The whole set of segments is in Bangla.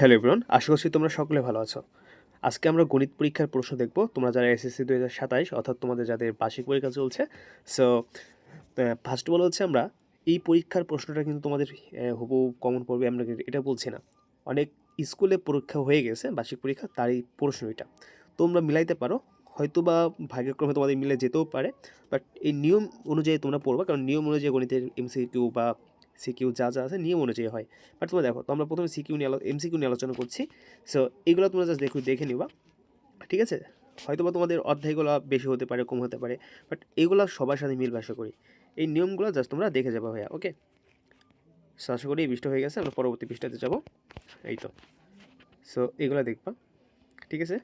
হ্যালো এভরিওয়ান আশা করছি তোমরা সকলে ভালো আছো। আজকে আমরা গণিত পরীক্ষার প্রশ্ন দেখব। তোমরা যারা এসএসসি দু হাজার সাতাইশ, অর্থাৎ তোমাদের যাদের বার্ষিক পরীক্ষা চলছে সো ফার্স্ট অফ অল হচ্ছে আমরা, এই পরীক্ষার প্রশ্নটা কিন্তু তোমাদের হুবহু কমন পড়বে, আমরা এটা বলছি না। অনেক স্কুলে পরীক্ষা হয়ে গেছে, বার্ষিক পরীক্ষা, তারই প্রশ্ন এটা। তোমরা মিলাইতে পারো হয়তো বা ভাগ্যক্রমে তোমাদের মিলে যেতেও পারে বাট এই নিয়ম অনুযায়ী তোমরা পড়বা, কারণ নিয়ম অনুযায়ী গণিতের এমসিকিউ বা সিকিউ যা যা আছে নিয়ম অনুযায়ী হয়। বাট তোমরা দেখো, তো আমরা প্রথমে সিকিউ নিয়ে এমসিকিউ নিয়ে আলোচনা করছি। সো এগুলো তোমরা জাস্ট দেখো, দেখে নিবা। ঠিক আছে? হয়তো বা তোমাদের অধ্যায়গুলো বেশি হতে পারে, কম হতে পারে বাট এগুলো সবার সাথে মিল আশা করি। এই নিয়মগুলো জাস্ট তোমরা দেখে যাবা ভাইয়া ওকে সো আশা করি এই পৃষ্ঠা হয়ে গেছে, আমরা পরবর্তী পৃষ্ঠাতে যাব। এই তো। সো এগুলো দেখবা। ঠিক আছে?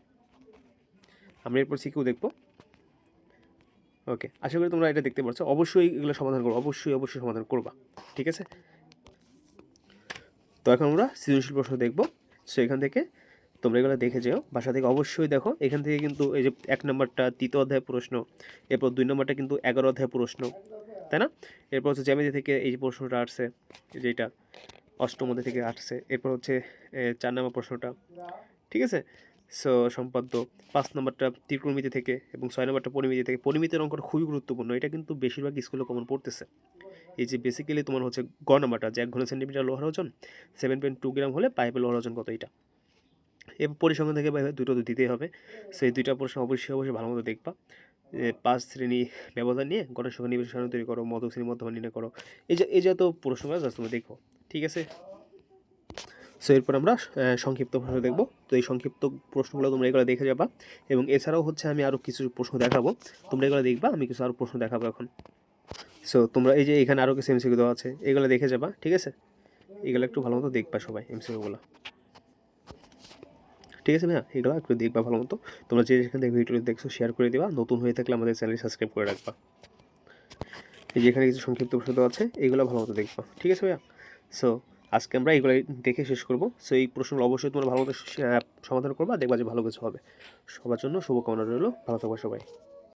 আমরা এরপর সিকিউ দেখব। ওকে আশা করি তোমরা এটা দেখতে পাচ্ছ অবশ্যই এগুলো সমাধান করব অবশ্যই অবশ্যই সমাধান করবা। ঠিক আছে? তো এখন আমরা সৃজনশীল প্রশ্ন দেখব। সো এখান থেকে তোমরা এগুলো দেখে যেও। বাসা থেকে অবশ্যই দেখো, এখান থেকে কিন্তু এই যে এক নম্বরটা তৃতীয় অধ্যায় প্রশ্ন, এরপর দুই নম্বরটা কিন্তু এগারো অধ্যায় প্রশ্ন, তাই না? এরপর হচ্ছে জ্যামিতি থেকে এই যে প্রশ্নটা আসছে যেটা অষ্টম অধ্যায় থেকে আসছে, এরপর হচ্ছে চার নম্বর প্রশ্নটা। ঠিক আছে? সম্পাদ্য পাঁচ নম্বরটা ত্রিকোণমিতি থেকে এবং ছয় নম্বরটা পরিমিতি থেকে। পরিমিতির অঙ্কটা খুবই গুরুত্বপূর্ণ। এটা কিন্তু বেশিরভাগ স্কুলে কমন পড়তেছে। এই যে বেসিক্যালি তোমার হচ্ছে গ নাম্বারটা, যে এক ঘন সেন্টিমিটার লোহার ওজন সেভেন পয়েন্ট টু গ্রাম হলে পাইপের লোহার ওজন কত এটা? এবং পরিসংখ্যান থেকে দুটো তো দিতেই হবে। সেই দুইটা প্রশ্ন অবশ্যই অবশ্যই ভালো মতো দেখবা। পাঁচ শ্রেণি ব্যবধান নিয়ে গণের সংখ্যা নিবেশ তৈরি করো মধ্য শ্রেণি মধ্যমান নির্ণয় করো। এই যে, এই যত প্রশ্নগুলো তোমরা দেখো। ঠিক আছে? সো এরপর আমরা সংক্ষিপ্ত প্রশ্ন দেখব। তো এই সংক্ষিপ্ত প্রশ্নগুলো তোমরা এগুলো দেখে যাবা এবং এছাড়াও হচ্ছে আমি আরও কিছু প্রশ্ন দেখাবো। তোমরা এগুলো দেখবা, আমি কিছু আরও প্রশ্ন দেখাবো এখন। সো তোমরা এই যে এখানে আরও কিছু এমসিকিউ দেওয়া আছে, এগুলো দেখে যাবা, ঠিক আছে? এগুলো একটু ভালো মতো দেখবা সবাই এমসিকিউগুলো ঠিক আছে ভাইয়া? এগুলো একটু দেখবা ভালো মতো। তোমরা যে যেখান থেকে ভিডিও দেখছ শেয়ার করে দিবা। নতুন হয়ে থাকলে আমাদের চ্যানেল সাবস্ক্রাইব করে রাখবা। এই যে এখানে কিছু সংক্ষিপ্ত প্রশ্ন আছে, এগুলো ভালো মতো দেখবা। ঠিক আছে ভাইয়া? সো আজকে আমরা এগুলো দেখে শেষ করব। সো এই প্রশ্নগুলো অবশ্যই তোমরা ভালো মতো সমাধান করবা, দেখবা যে ভালো কিছু হবে। সবার জন্য শুভকামনা রইল। ভালো থাকবা সবাই।